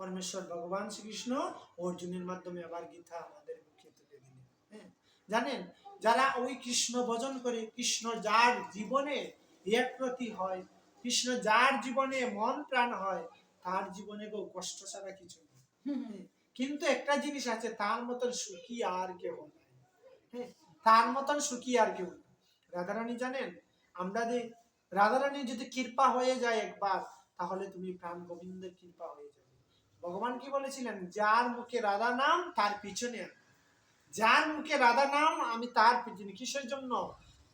পরমেশ্বর ভগবান শ্রীকৃষ্ণ অর্জুনের মাধ্যমে আবার গীতা আমাদের মুখে তুলে দিলেন। হ্যাঁ জানেন? যারা ওই কৃষ্ণ ভজন করে কৃষ্ণ যার জীবনে প্রতি হয় কৃষ্ণ যার জীবনে মন প্রাণ হয় তার জীবনে কেউ কষ্ট ছাড়া কিছু নেই। হ্যাঁ, কিন্তু একটা জিনিস আছে তার মতন সুখী আর কেউ হ্যাঁ তার মতন সুখী আর কেউ নেই। রাধারানী জানেন? আমরা যে রাধারানী যদি কৃপা হয়ে যায় একবার তাহলে তুমি প্রাণ গোবিন্দের কৃপা হয়ে যাবে। ভগবান কি বলেছিলেন? যার মুখে রাধা নাম, তার পিছনে যার মুখে রাধা নাম, আমি তার পিছনে। কিসের জন্য?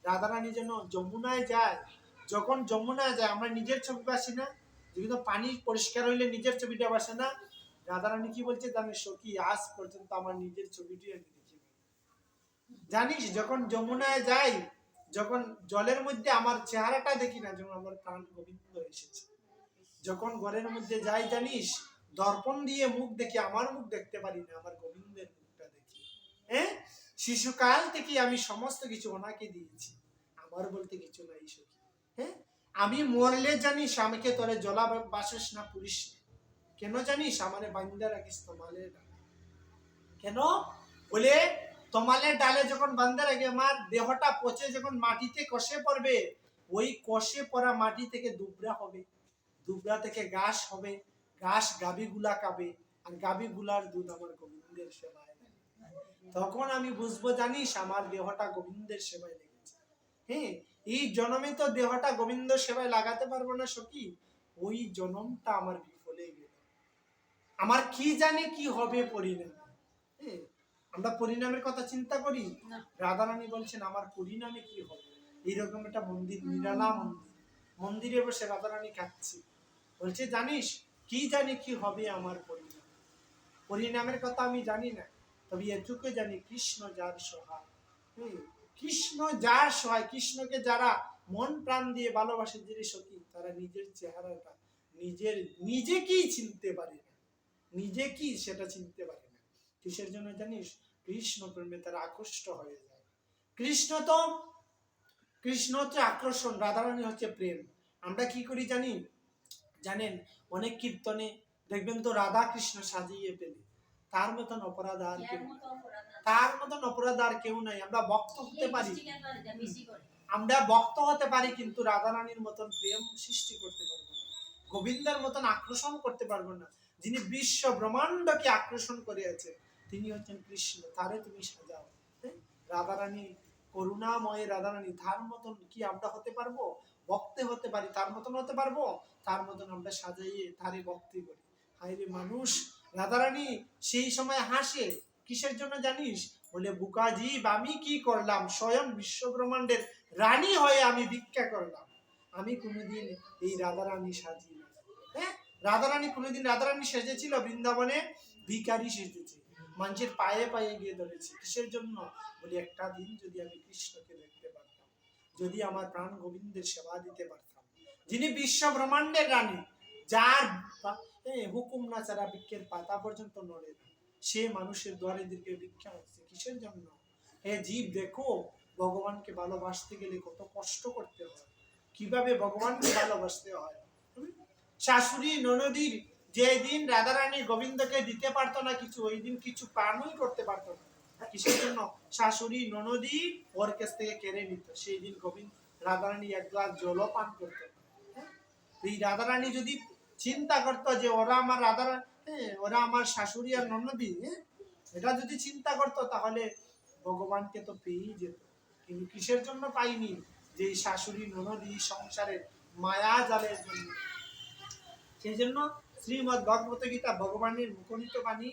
রাধারানী যেন যমুনায় যায়। যখন যমুনায় যায়, আমরা নিজের ছবি বাসি না? যেগুলো পানি পরিষ্কার হইলে নিজের ছবিটা বাসে না? রাধারানী কি বলছে জানি সখী আজ পর্যন্ত আমার নিজের ছবিটি আমি দেখি জানিস, যখন যমুনায় যাই, যখন জলের মধ্যে আমার চেহারাটা দেখি না, যখন আমার প্রাণ গোবিন্দ এসেছে। যখন ঘরের মধ্যে যাই, জানিস দর্পণ দিয়ে মুখ দেখি, আমার মুখ দেখতে পারি না, আমার গোবিন্দের মুখটা দেখি। হ্যাঁ? শিশুকাল থেকে আমি সমস্ত কিছু ওনাকে দিয়েছি। আমার বলতে কিছু নাই সখী। হ্যাঁ? আমি মরলে জানিস আমাকে তোরে জলা বাসিস না পুলিশ কেন জানিস? আমারে বান্দা রাখিস তোমালে কেন? বলে তোমালের ডালে যখন বান্দা রাখে, আমার দেহটা পচে যখন মাটিতে কষে পড়বে, ওই কষে পড়া মাটি থেকে দুবরা হবে দুবরা থেকে ঘাস হবে। ঘাস গাবিগুলা কাবে আর গাবিগুলার দুধ আমার গোবিন্দের সেবায় তখন আমি বুঝব জানিস আমার দেহটা গোবিন্দের সেবায় লেগেছে। হ্যাঁ এই জনমে তো দেহটা গোবিন্দ সেবায় লাগাতে পারব না সখী। ওই জনমটা আমার বিফলে গেল। আমার কি জানে কি হবে পরিণাম? হ্যাঁ আমরা পরিণামের কথা চিন্তা করি। রাধারানী বলছেন আমার পরিণামে কি হবে? এইরকম একটা মন্দির নিরালা মন্দির। মন্দিরে বসে রাধারানী কাঁদছে। বলছে জানিস কি জানি কি হবে আমার পরিণাম? পরিণামের কথা আমি জানি না তবে এটুকু জানি কৃষ্ণ যার সহায়। হুম, কৃষ্ণ যার সহায় কৃষ্ণকে যারা মন প্রাণ দিয়ে ভালোবাসে যে সখী তারা নিজের চেহারাটা নিজের নিজেকেই চিনতে পারে না। নিজে কি সেটা চিনতে পারে না। কিসের জন্য জানিস? কৃষ্ণ প্রেমে তারা আকৃষ্ট হয়ে যায়। কৃষ্ণ তো কৃষ্ণ হচ্ছে আকর্ষণ রাধারানী হচ্ছে প্রেম। আমরা কি করি জানি? জানেন অনেক কীর্তনে দেখবেন তো রাধা কৃষ্ণ সাজিয়ে পেলে তার মতন অপরাধ আর কেউ তার মতন অপরাধ আর কেউ নাই। আমরা ভক্ত হতে পারি? আমরা ভক্ত হতে পারি কিন্তু রাধা রানীর মতন প্রেম সৃষ্টি করতে পারব না। গোবিন্দের মতন আকর্ষণ করতে পারব না। যিনি বিশ্ব ব্রহ্মাণ্ডকে আকর্ষণ করে আছে তিনি হচ্ছেন কৃষ্ণ। তারে তুমি সাজাও। হ্যাঁ? রাধারানী করুণাময় রাধারানী, তার মতন কি আমরা হতে পারব? ভক্তে হতে পারি, তার মতন হতে পারব? তার মতন আমরা সাজাইয়ে তারে ভক্তি করি। হায় রে মানুষ, রাধারানী, সেই সময় হাসে, কিসের জন্য জানিস? বলে বুকাজি আমি কি করলাম? স্বয়ং বিশ্ব ব্রহ্মাণ্ডের রানী হয়ে আমি ভিক্ষা করলাম। আমি কোনোদিন এই রাধারানী সাজি না হ্যাঁ? রাধারানী কোনোদিন রাধারানী সেজেছিল বৃন্দাবনে? ভিকারি সেজেছে। মানুষের পায়ে পায়ে গিয়ে ধরেছে। কিসের জন্য? বলি, একটা দিন যদি আমি কৃষ্ণকে দেখতে পারতাম, যদি আমার প্রাণ গোবিন্দের সেবা দিতে পারতাম। যিনি বিশ্ব ব্রহ্মাণ্ডের রানী, যার হুকুম না ছাড়া বৃক্ষের পাতা পর্যন্ত নড়ে সে মানুষের দ্বারে দিকে ভিক্ষা হচ্ছে কিসের জন্য? হে জীব, দেখো, ভগবানকে ভালোবাসতে গেলে কত কষ্ট করতে হয়। কীভাবে ভগবানকে ভালোবাসতে হয়? শাশুড়ি ননদীর যে দিন রাধারানী গোবিন্দকে দিতে পারতো না কিছু ওই দিন কিছু পানই করতে পারতো না। কিসের জন্য? শাশুড়ি ননদী ওর কাছ থেকে কেড়ে নিত। সেই দিন গোবিন্দ, রাধারানী এক গ্লাস জলও পান করতো। হ্যাঁ? এই রাধারানী যদি চিন্তা করতো যে ওরা আমার রাধা হ্যাঁ ওরা আমার শাশুড়ি আর ননদী হ্যাঁ এটা যদি চিন্তা করতো তাহলে ভগবানকে তো পেয়েই যেত। কিন্তু কিসের জন্য পাইনি? যে শাশুড়ি ননদী সংসারের মায়া জালের জন্য। সেই জন্য শ্রীমদ ভগবত গীতা, ভগবানের মুখনিত বাণী।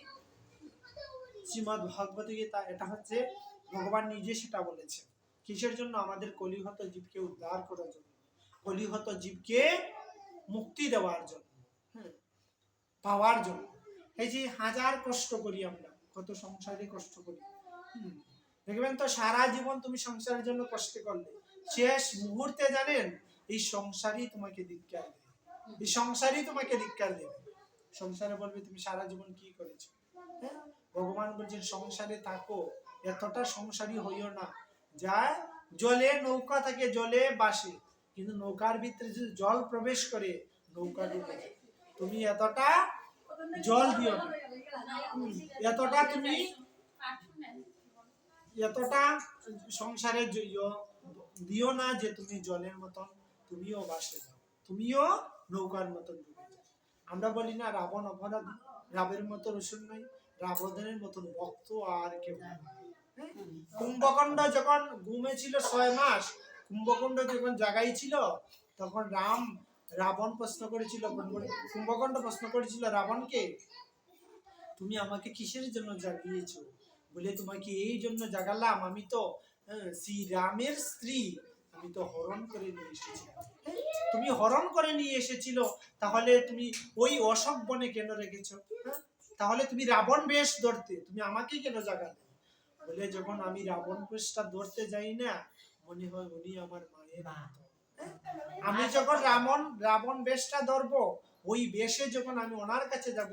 শ্রীমদ ভগবত গীতা, এটা হচ্ছে ভগবান নিজে সেটা বলেছে কিসের জন্য? আমাদের কলিহত জীবকে উদ্ধার করার জন্য। কলিহত জীবকে মুক্তি দেওয়ার জন্য। পাওয়ার জন্য। এই যে হাজার কষ্ট করি আমরা, কত সংসারে কষ্ট করি। দেখবেন তো সারা জীবন তুমি সংসারের জন্য কষ্ট করলে। শেষ মুহূর্তে জানেন, এই সংসারই তোমাকে দেবে এই সংসারই তোমাকে ধিক্কার দেবে। সংসারে বলবে, তুমি সারা জীবন কি করেছ? হ্যাঁ? ভগবান বলছেন, সংসারে থাকো, এতটা সংসারী হইও না। যা জলে নৌকা থাকে, জলে বাসে। কিন্তু নৌকার ভিতরে যদি জল প্রবেশ করে, নৌকা ডুবে তুমি এতটা জল দিও না। এতটা তুমি এতটা সংসারে দিও না যে তুমি জলের মতন, তুমিও বাসে যাও। তুমিও নৌকার মতন ডুবে যাও। আমরা বলি না রাবণ অপরাধ রাবের মতো রসুন নাই রাবণের মতন ভক্ত আর কেউ হ্যাঁ? কুম্ভকণ্ড যখন ঘুমে ছিল ছয় মাস কুম্ভকণ্ড যখন জাগাই ছিল তখন রাম রাবণ প্রশ্ন করেছিল কুম্ভ- কুম্ভকণ্ড প্রশ্ন করেছিল রাবণকে তুমি আমাকে কিসের জন্য জাগিয়েছো? বলে তোমাকে এই জন্য জাগালাম আমি তো হ্যাঁ, শ্রী রামের স্ত্রী আমি তো হরণ করে নিয়ে এসেছি হ্যাঁ, তুমি হরণ করে নিয়ে এসেছিল তাহলে তুমি ওই অশোক বনে কেন রেখেছো হ্যাঁ? তাহলে তুমি রাবণ বেশ ধরতে তুমি আমাকে কেন জাগালে বলে যখন আমি রাবণ বেশটা ধরতে যাই না মনে হয় উনি আমার মায়ের মতো। হ্যাঁ? আমি যখন রাবণ রাবণ বেশটা ধরবো ওই বেশে যখন আমি ওনার কাছে যাব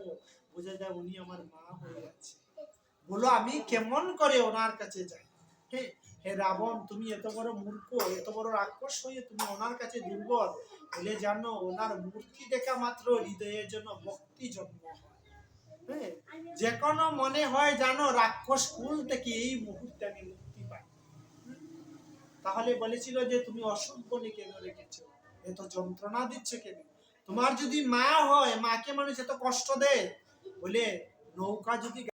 বোঝা যায় উনি আমার মা হয়ে আছে বলো আমি কেমন করে ওনার কাছে যাই হে হে রাবণ, তুমি এত বড় মূর্খ, এত বড় রাক্ষস হয়ে তুমি ওনার কাছে দুর্বল। বলে, জানো, ওনার মূর্তি দেখা মাত্র হৃদয়ের জন্য ভক্তি জন্ম হয়। হ্যাঁ যে কোনো মনে হয়, জানো, রাক্ষস কুল থেকে এই মুহূর্তে আমি মুক্তি পাই। তাহলে বলেছিল যে, তুমি অসুখ বনে কেন রেখেছো? এত যন্ত্রণা দিচ্ছে কেন? তোমার যদি মা হয়, মাকে মানুষ এত কষ্ট দেয়? বলে, নৌকা যদি